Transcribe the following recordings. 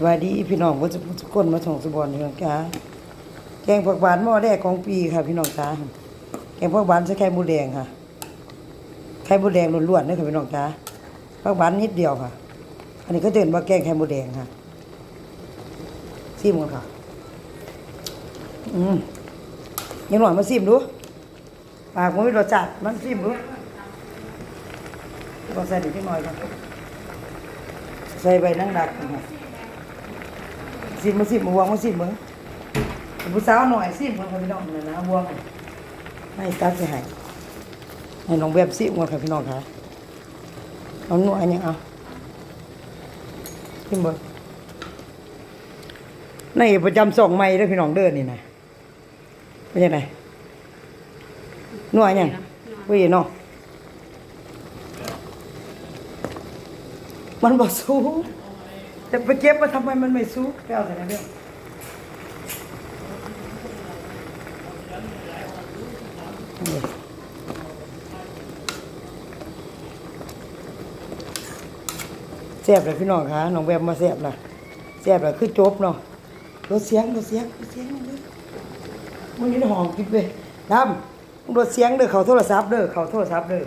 สวัสดีพี่น้องบ่จะทุกคนมาส่งสบอนพี่น้องจ้าแกงผักหวานหม้อแรกของปีค่ะ พี่น้องจ้าแกงผักหวานใส่ไข่หมูแดงค่ะไข่หมูแดงล้วนๆเด้อค่ะพี่น้องจ้าผักหวานนิดเดียวค่ะ อันนี้ก็เดินว่าแกงไข่หมูแดงค่ะซิมกันค่ะ อืมยังหน่อยมาซิมดูปากมันไม่รสจัดมันซิมดูก็ใส่นิดหน่อยก่อนใส่ใบนั่งดักค่ะ สิมาสิมาบวงมาสิมึงผู้สาวหน่อยสิมึงค่ะพี่น้องนะนะบวงไม่ตัดสิให้ให้น้องแบบสิมึงค่ะพี่น้องค่ะน้องหน่วยเนี่ยเอาสิมึงในประจำส่งไม่เด้อพี่น้องเด้อนี่นะเป็นยังไงหน่วยยังเว้ยเนาะมันบ่สู้ แต่ไปเก็บมาทำไมมันไม่สู้ไปเอาแต่ไหนเรื่องแซ่บเลยพี่น้องคะน้องแวบมาแซ่บละแซ่บเลยคือจบเนาะรถเสียงรถเสียงรถเสียงมันเลยมันอยู่หองกินไปดำรถเสียงเด้อเขาโทรศัพท์เด้อเขาโทรศัพท์เด้อ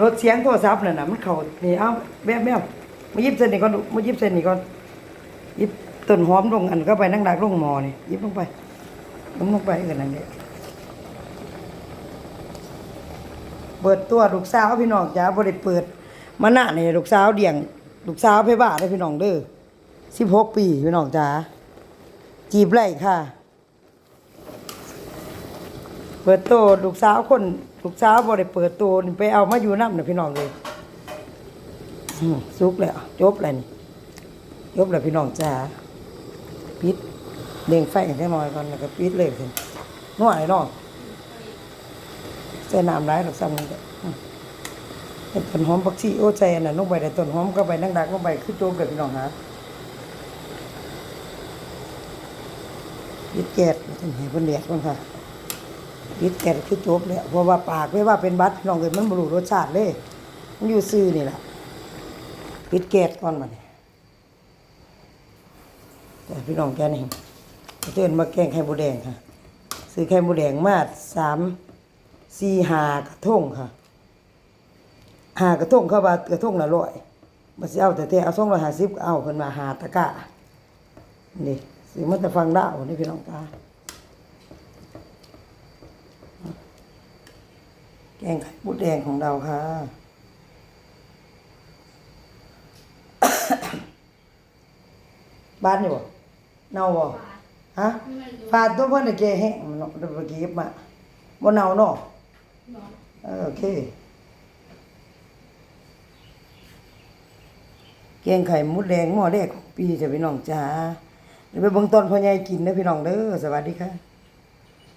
รถเสียงโทรศัพท์น่ะนะมันเขานี่เอาแม่แม่ มายิบเส้นนี้ก่อนลูกมายิบเส้นนี้ก่อนยิบต้นหอมลงอันก็ไปนั่งดักลงหมอนี่ยิบลงไปลงลงไปกันนั่นเนี่ยเปิดตัวลูกสาวพี่น้องจ้าบ่ได้เปิดมาหน้านี่ยลูกสาวเดี่ยงลูกสาวไปบ้าได้พี่น้องเด้อสิบหกปีพี่น้องจ้าจีบไล่ค่ะ เปิดโตลูกสาวคนลูกสาวบ่ได้เปิดตนี่ไปเอามาอยู่น้ำน่ะพี่น้องเลย สุกแล้วจบแล้วนี่จบแล้วพี่น้องจ้าปิดเล่งไฟให้หน่อยก่อนแล้วก็ปิดเลยสิน้อยเนาะใส่น้ำร้ายดอกซ้ำนี่ก็เห็ดต้นหอมผักชีโอ้ใจอันนั้นลงไปแต่ต้นหอมก็ไปนั่งดักลงไปคือจบเลยพี่น้องฮะปิดแก๊สให้เพิ่นเรียกก่อนค่ะปิดแกนคือจบเลยเพราะว่าปากไม่ว่าเป็นบัตรพี่น้องเอ้ยมันบรูรสชาติเลยมันอยู่ซื่อนี่แหละ ปิดแกสก่อนมาเนี่ยแต่พี่น้องแกนี่เตือนมาแกงไข่บูแดงค่ะ ซื้อไข่บูแดงมาสามสี่หากระทงค่ะหากระทงเข้าบากระทงละร้อยมาสิเอาแต่แต่เอาสองร้อยห้าสิบเอาเพิ่นมาหาตะกร้านี่ซื้อมาแต่ฟังดาวนี่พี่น้องตาแกงไข่มดแดงของเราค่ะ บ้านนี่บ่เน่าบ่ฮะฟาดตัวเพิ่นน่ะแกแห้งมันเนาะเดี๋ยวไปเก็บมาบ่เน่าเนาะเออโอเค แกงไข่มดแดงหม้อแรกของปีจ้ะพี่น้องจ้าเดี๋ยวไปเบิ่งตอนพ่อใหญ่กินเด้อพี่น้องเด้อสวัสดีค่ะ